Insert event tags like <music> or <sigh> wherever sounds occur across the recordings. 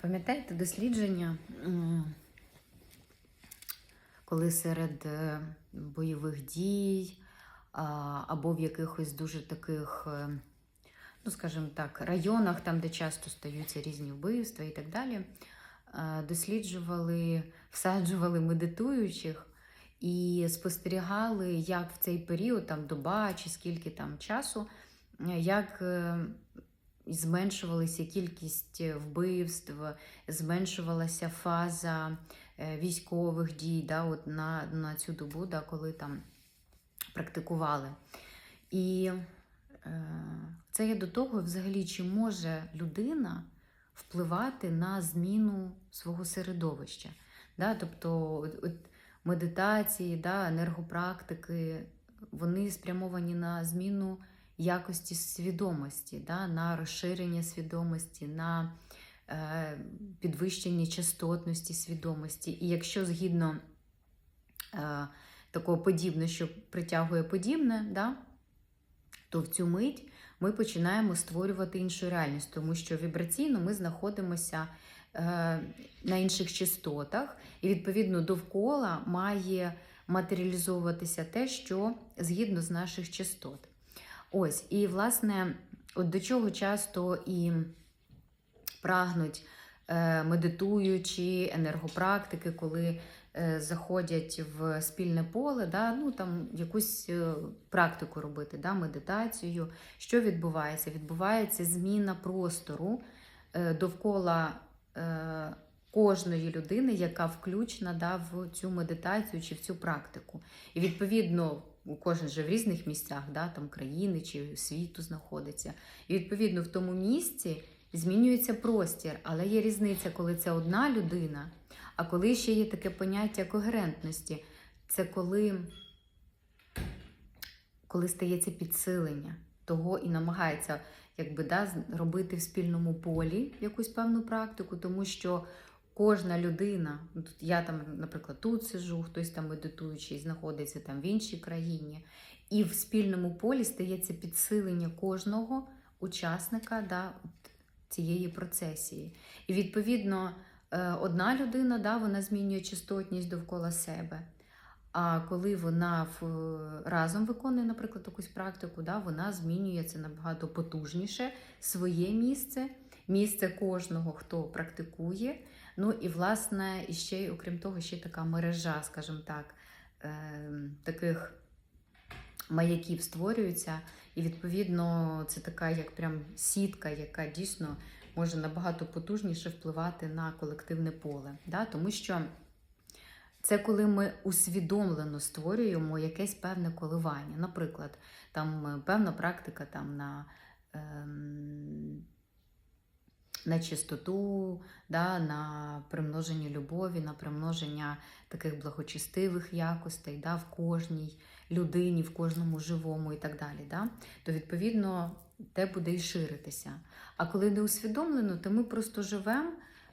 Пам'ятаєте дослідження, коли серед е, бойових дій або в якихось дуже таких, е, ну скажімо так, районах, там, де часто стаються різні вбивства і так далі, е, досліджували, всаджували медитуючих і спостерігали, як в цей період, там доба чи скільки там часу, як зменшувалася кількість вбивств, зменшувалася фаза е, військових дій да, от на, на цю добу, да, коли там практикували. І е, це є до того, взагалі, чи може людина впливати на зміну свого середовища. Да? Тобто от медитації, да, енергопрактики, вони спрямовані на зміну якості свідомості, да, на розширення свідомості, на е, підвищення частотності свідомості. І якщо згідно е, такого подібне, що притягує подібне, да, то в цю мить ми починаємо створювати іншу реальність, тому що вібраційно ми знаходимося е, на інших частотах, і відповідно довкола має матеріалізовуватися те, що згідно з наших частот. Ось, і власне, от до чого часто і прагнуть е, медитуючі енергопрактики, коли е, заходять в спільне поле, да, ну там якусь е, практику робити, да, медитацію. Що відбувається? Відбувається зміна простору довкола. Кожної людини, яка включена да, в цю медитацію чи в цю практику. І відповідно, кожен же в різних місцях, да, там країни чи світу знаходиться. І відповідно в тому місці змінюється простір, але є різниця, коли це одна людина, а коли ще є таке поняття когерентності, це коли, коли стається підсилення того і намагається якби, да, робити в спільному полі якусь певну практику, тому що кожна людина, ну, я там, наприклад, тут сижу, хтось там медитуючий, знаходиться там в іншій країні, і в спільному полі стається підсилення кожного учасника да, цієї процесії. І відповідно, е, одна людина да, вона змінює частотність довкола себе. А коли вона в, разом виконує, наприклад, якусь практику, да, вона змінює це набагато потужніше своє місце, місце кожного, хто практикує. Ну і, власне, і ще, окрім того, ще така мережа, скажімо так, е, таких маяків створюється. І, відповідно, це така як прям сітка, яка дійсно може набагато потужніше впливати на колективне поле. Да? Тому що це коли ми усвідомлено створюємо якесь певне коливання. Наприклад, там е, певна практика там на. Ем, на чистоту, да, на примноження любові, на примноження таких благочестивих якостей да, в кожній людині, в кожному живому і так далі. Да, То, відповідно, те буде і ширитися. А коли не усвідомлено, то ми просто живемо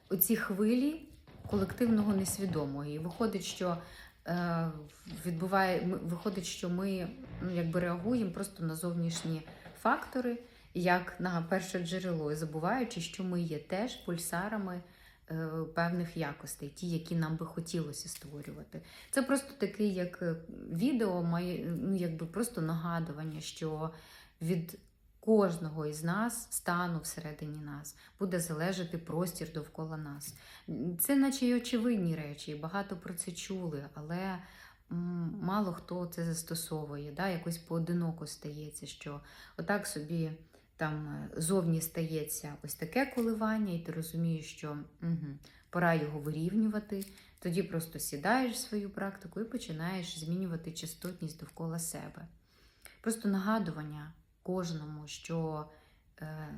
у цій хвилі колективного несвідомого. І виходить, що е, відбуває, виходить, що ми ну, якби реагуємо просто на зовнішні фактори як на перше джерело, забуваючи, що ми є теж пульсарами е, певних якостей, ті, які нам би хотілося створювати. Це просто таке, як е, відео, ну, якби просто нагадування, що від кожного із нас, стану всередині нас, буде залежати простір довкола нас. Це, наче й очевидні речі, і багато про це чули, але. Мало хто це застосовує, да? якось поодиноко стається, що отак собі там е, зовні стається ось таке коливання, і ти розумієш, що угу, пора його вирівнювати. Тоді просто сідаєш свою практику і починаєш змінювати частотність довкола себе. Просто нагадування кожному, що е,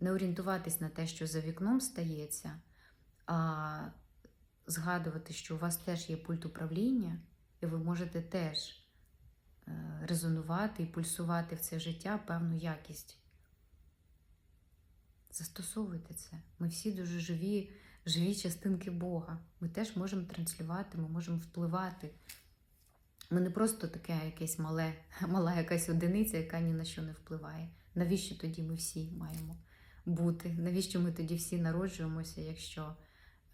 не орієнтуватись на те, що за вікном стається, а згадувати, що у вас теж є пульт управління, і ви можете теж е, резонувати і пульсувати в це життя певну якість. Застосовуйте це. Ми всі дуже живі, живі частинки Бога. Ми теж можемо транслювати, ми можемо впливати. Ми не просто таке якесь мале, <laughs> мала якась одиниця, яка ні на що не впливає. Навіщо тоді ми всі маємо бути. Навіщо ми тоді всі народжуємося, якщо,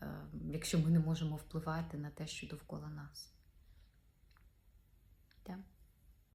е, якщо ми не можемо впливати на те, що довкола нас? Так.